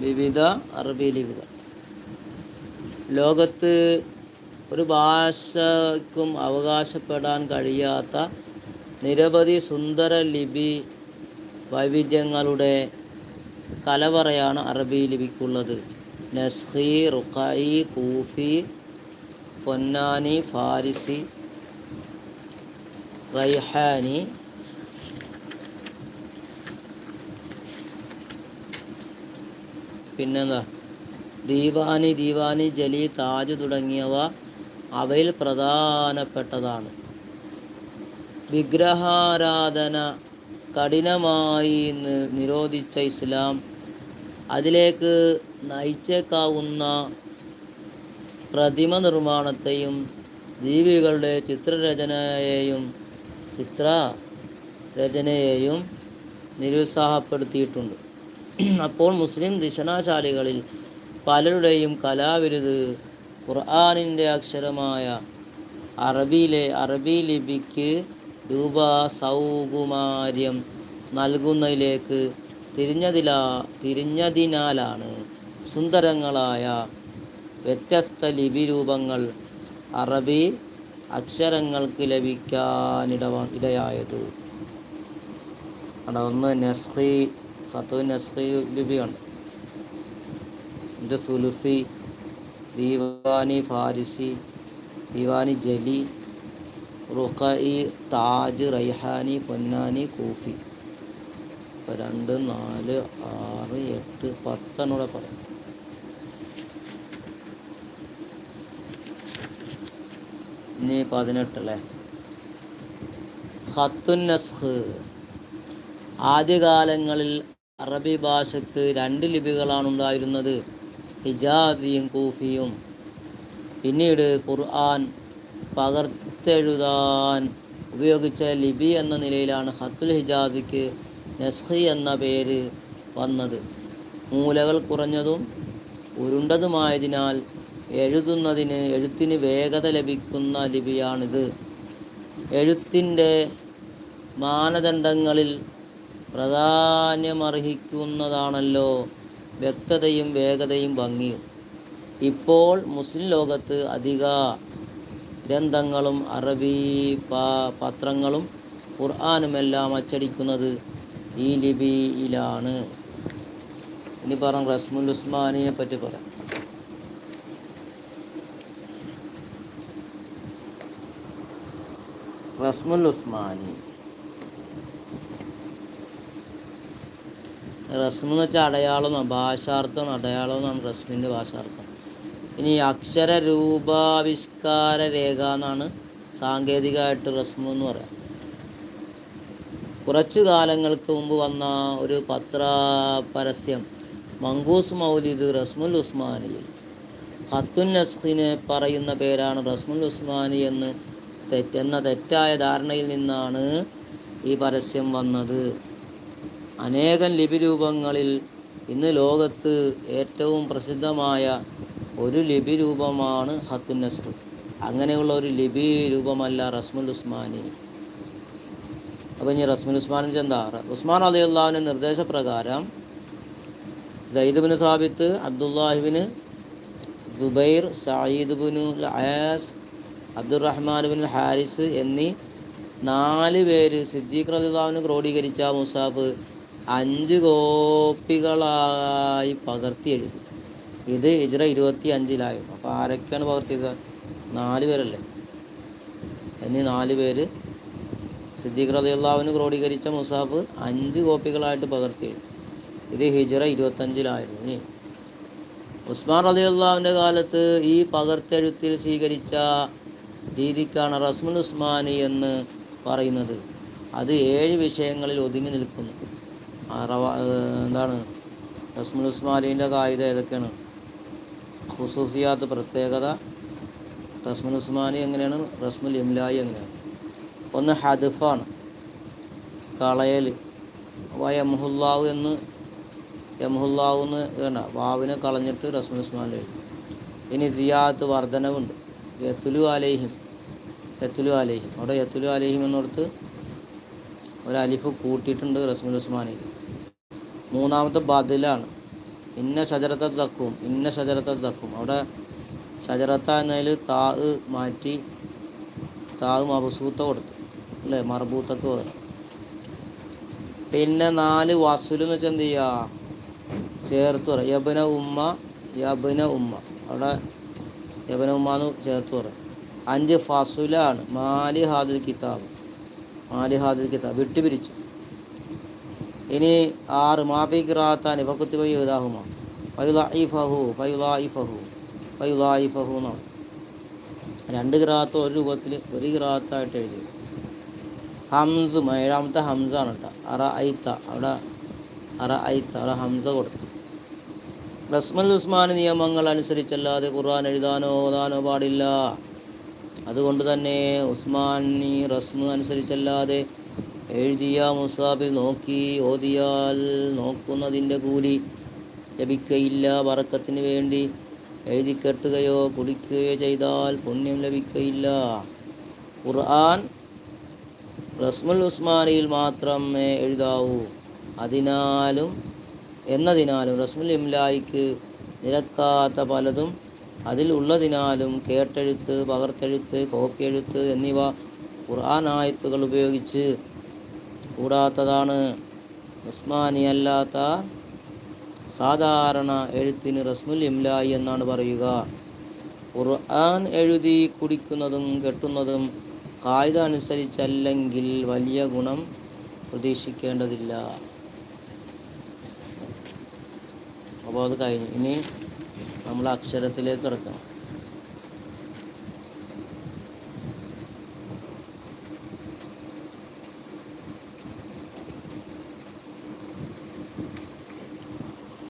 വിവിധ അറബി ലിപികൾ. ലോകത്ത് ഒരു ഭാഷയ്ക്കും അവകാശപ്പെടാൻ കഴിയാത്ത നിരവധി സുന്ദര ലിപി വൈവിധ്യങ്ങളുടെ കലവറയാണ് അറബി ലിപിക്കുള്ളത്. നസ്ഹി റുഖായി കൂഫി പൊന്നാനി ഫാരിസി റൈഹാനി പിന്നെന്താ? ദീവാനി ദീവാനി ജലി താജ് തുടങ്ങിയവ അവയിൽ പ്രധാനപ്പെട്ടതാണ്. വിഗ്രഹാരാധന കഠിനമായി നിരോധിച്ച ഇസ്ലാം. അതിലേക്ക് നയിച്ചേക്കാവുന്ന പ്രതിമ നിർമ്മാണത്തെയും ജീവികളുടെ ചിത്രരചനയെയും ചിത്ര രചനയെയും നിരുത്സാഹപ്പെടുത്തിയിട്ടുണ്ട്. അപ്പോൾ മുസ്ലിം ദിശനാശാലികളിൽ പലരുടെയും കലാവിരുത് ഖുർആാനിന്റെ അക്ഷരമായ അറബിയിലെ അറബി ലിപിക്ക് രൂപ സൗകുമാര്യം നൽകുന്നതിലേക്ക് തിരിഞ്ഞതിലാ തിരിഞ്ഞതിനാലാണ് സുന്ദരങ്ങളായ വ്യത്യസ്ത ലിപി രൂപങ്ങൾ അറബി അക്ഷരങ്ങൾക്ക് ലഭിക്കാനിട ഇടയായത്. അവിടെ ഒന്ന് നസ്ഖി ഖത്ത് നസ്ഖി ലിപിയുണ്ട്. ഇത് സുലുസി ദീവാനി ഫാരിസി ദീവാനി ജലി റുഖയി താജ് റൈഹാനി പൊന്നാനി കൂഫി. അപ്പോൾ രണ്ട് നാല് ആറ് എട്ട് പത്തെണ്ണൂടെ പറയാം. ഇനി പതിനെട്ടല്ലേ ഹത്തുൻ നസ്ഖ് ആദ്യകാലങ്ങളിൽ അറബി ഭാഷയ്ക്ക് രണ്ട് ലിപികളാണ് ഉണ്ടായിരുന്നത്. ഹിജാസിയും കൂഫിയും. പിന്നീട് ഖുർആൻ പകർത്തെഴുതാൻ ഉപയോഗിച്ച ലിപി എന്ന നിലയിലാണ് ഹത്തുൽ ഹിജാസിക്ക് നസ്ഹി എന്ന പേര് വന്നത്. മൂലകൾ കുറഞ്ഞതും ഉരുണ്ടതുമായതിനാൽ എഴുതുന്നതിന് എഴുത്തിന് വേഗത ലഭിക്കുന്ന ലിപിയാണിത്. എഴുത്തിന്റെ മാനദണ്ഡങ്ങളിൽ പ്രാധാന്യമർഹിക്കുന്നതാണല്ലോ വ്യക്തതയും വേഗതയും ഭംഗിയും ഇപ്പോൾ മുസ്ലിം ലോകത്ത് അധിക ഗ്രന്ഥങ്ങളും അറബി പത്രങ്ങളും ഖുർആാനുമെല്ലാം അച്ചടിക്കുന്നത് ഈ ലിപിയിലാണ്. ഇനി പറഞ്ഞു റസ്മുൽ ഉസ്മാനിയെ പറ്റി പറയാം. റസ്മുൽ ഉസ്മാനി. റസ്മ് എന്ന് വെച്ചാൽ അടയാളം ഭാഷാർത്ഥമാണ് അടയാളം എന്നാണ് റസ്മിന്റെ ഭാഷാർത്ഥം. ഇനി അക്ഷര രൂപാവിഷ്കാര രേഖ എന്നാണ് സാങ്കേതികമായിട്ട് റസ്മു എന്ന് പറയാം. കുറച്ചു കാലങ്ങൾക്ക് മുമ്പ് വന്ന ഒരു പത്ര പരസ്യം മങ്കൂസ് മൗലിദ് റസ്മുൽ ഉസ്മാനിയിൽ ഹത്തുൽ നസ്ഖിന് പറയുന്ന പേരാണ് റസ്മുൽ ഉസ്മാനി എന്ന് തെറ്റെന്ന തെറ്റായ ധാരണയിൽ നിന്നാണ് ഈ പരസ്യം വന്നത്. അനേകം ലിപി രൂപങ്ങളിൽ ഇന്ന് ലോകത്ത് ഏറ്റവും പ്രസിദ്ധമായ ഒരു ലിപി രൂപമാണ് ഖത്തുൻ നസ്ഖ് അങ്ങനെയുള്ള ഒരു ലിപി രൂപമല്ല റസ്മുൽ ഉസ്മാനി. അപ്പോൾ ഇനി റസ്മുൽ ഉസ്മാൻ എന്താ? ഉസ്മാൻ അലി നിർദ്ദേശപ്രകാരം സയ്യിദ് ബിൻ സാബിത്ത് അബ്ദുല്ലാഹിബിന് Zubair Saeed bin Aas Abdurrahman bin Harith എന്നീ നാല് പേര് സിദ്ദീഖ് റലിദാവിന് ക്രോഡീകരിച്ച മുസാഫ് അഞ്ച് കോപ്പികളായി പകർത്തി എഴുതി. ഇത് ഇജ്ര ഇരുപത്തി അഞ്ചിലായിരുന്നു അപ്പോൾ ആരൊക്കെയാണ് പകർത്തിയത്? നാല് പേരല്ലേ? എന്നീ നാല് പേര്. സിദ്ദീഖ് റലിയുള്ളാവിന് ക്രോഡീകരിച്ച മുസാഫ് അഞ്ച് കോപ്പികളായിട്ട് പകർത്തി എഴുതി. ഇത് ഹിജറ ഇരുപത്തഞ്ചിലായിരുന്നു ഇനി ഉസ്മാൻ റതിയുള്ളാവിന്റെ കാലത്ത് ഈ പകർത്തെഴുത്തിൽ സ്വീകരിച്ച രീതിക്കാണ് റസ്മുൽ ഉസ്മാനി എന്ന് പറയുന്നത്. അത് ഏഴ് വിഷയങ്ങളിൽ ഒതുങ്ങി നിൽക്കുന്നു. റവ- എന്താണ്? റസ്മുൽ ഉസ്മാലിന്റെ കായിക ഏതൊക്കെയാണ്? ഖുസൂസിയാത്ത് പ്രത്യേകത റസ്മുൽ ഉസ്മാനി എങ്ങനെയാണ്? റസ്മുൽ ഇംലായി എങ്ങനെയാണ്? ഒന്ന് ഹദഫാണ് കളയൽ വയമുല്ലാവ് എന്ന് യമുല്ലാവ് എന്ന് വേണ്ട വാവിനെ കളഞ്ഞിട്ട് റസ്മുൽ ഉസ്മാൻ എഴുതി. ഇനി സിയാത്ത് വർധനവുണ്ട്. യത്തുലു അലേഹിം യത്തുലു അലേഹിം. അവിടെ യത്തുലു അലേഹിം എന്നിടത്ത് ഒരു അലിഫ് കൂട്ടിയിട്ടുണ്ട് റസ്മുൽ ഉസ്മാനിൽ മൂന്നാമത്തെ ബദലാണ് ഇന്ന ഷജറത്ത തക്കും ഇന്ന ഷജറത്ത തക്കും അവിടെ ഷജറത്ത എന്നതിൽ താ മാറ്റി താ മബസൂത്ത കൊടുത്തു അല്ലേ? മർബൂത്തക്ക് പകരം പിന്നെ നാല് വസുൽ എന്ന് വെച്ചാൽ എന്ത് ചെയ്യുക ചേർത്ത് പറയും. യബന ഉമ്മ യബന ഉമ്മ. അവിടെ യബന ഉമ്മ എന്ന് ചേർത്ത് പറയും. അഞ്ച് ഫസുലാണ്. മാലി ഹാദിൽ കിതാബ്. മാലി ഹാദിൽ കിതാബ്. വിട്ടുപിരിച്ചു. ഇനി ആറ് മാഫി കിറാത്താൻ ഫക്കുത്തി വൈ ഇതാഹുമ ഫൈലായിഫഹു ഫൈലായിഫഹു എന്നാണ് രണ്ട് ഗ്രാത്ത് ഒരു രൂപത്തിൽ ഒരു ഗ്രാത്തായിട്ട് എഴുതി. ഹംസ് ഏഴാമത്തെ ഹംസാണ് കേട്ടോ. അറ ഐത്ത അവിടെ അറ ഐത്ത അവിടെ ഹംസ കൊടുത്തു. റസ്മൽ ഉസ്മാൻ നിയമങ്ങൾ അനുസരിച്ചല്ലാതെ ഖുർആൻ എഴുതാനോ ഓതാനോ പാടില്ല. അതുകൊണ്ട് തന്നെ ഉസ്മാനി റസ്മ അനുസരിച്ചല്ലാതെ എഴുതിയ മുസാബിൽ നോക്കി ഓതിയാൽ നോക്കുന്നതിന്റെ കൂലി ലഭിക്കയില്ല വറക്കത്തിന് വേണ്ടി. എഴുതി കെട്ടുകയോ കുടിക്കുകയോ ചെയ്താൽ പുണ്യം ലഭിക്കയില്ല. ഖുർആൻ റസ്മുൽ ഉസ്മാനിയിൽ മാത്രമേ എഴുതാവൂ. അതിനാലും എന്നതിനാലും റസ്മുൽ ഇംലായിക്ക് നിരക്കാത്ത പലതും അതിൽ ഉള്ളതിനാലും കേട്ടെഴുത്ത് പകർത്തെഴുത്ത് കോപ്പിയെഴുത്ത് എന്നിവ ഖുർആൻ ആയത്തുകൾ ഉപയോഗിച്ച് കൂടാത്തതാണ് ഉസ്മാനി അല്ലാത്ത സാധാരണ എഴുത്തിന് റസ്മുൽ ഇംലായി എന്നാണ് പറയുക. ഖുർആൻ എഴുതി കുടിക്കുന്നതും കെട്ടുന്നതും കായിക അനുസരിച്ചല്ലെങ്കിൽ വലിയ ഗുണം പ്രതീക്ഷിക്കേണ്ടതില്ല. അപ്പോൾ അത് കഴിഞ്ഞു. ഇനി നമ്മൾ അക്ഷരത്തിലേക്ക് കിടക്കണം.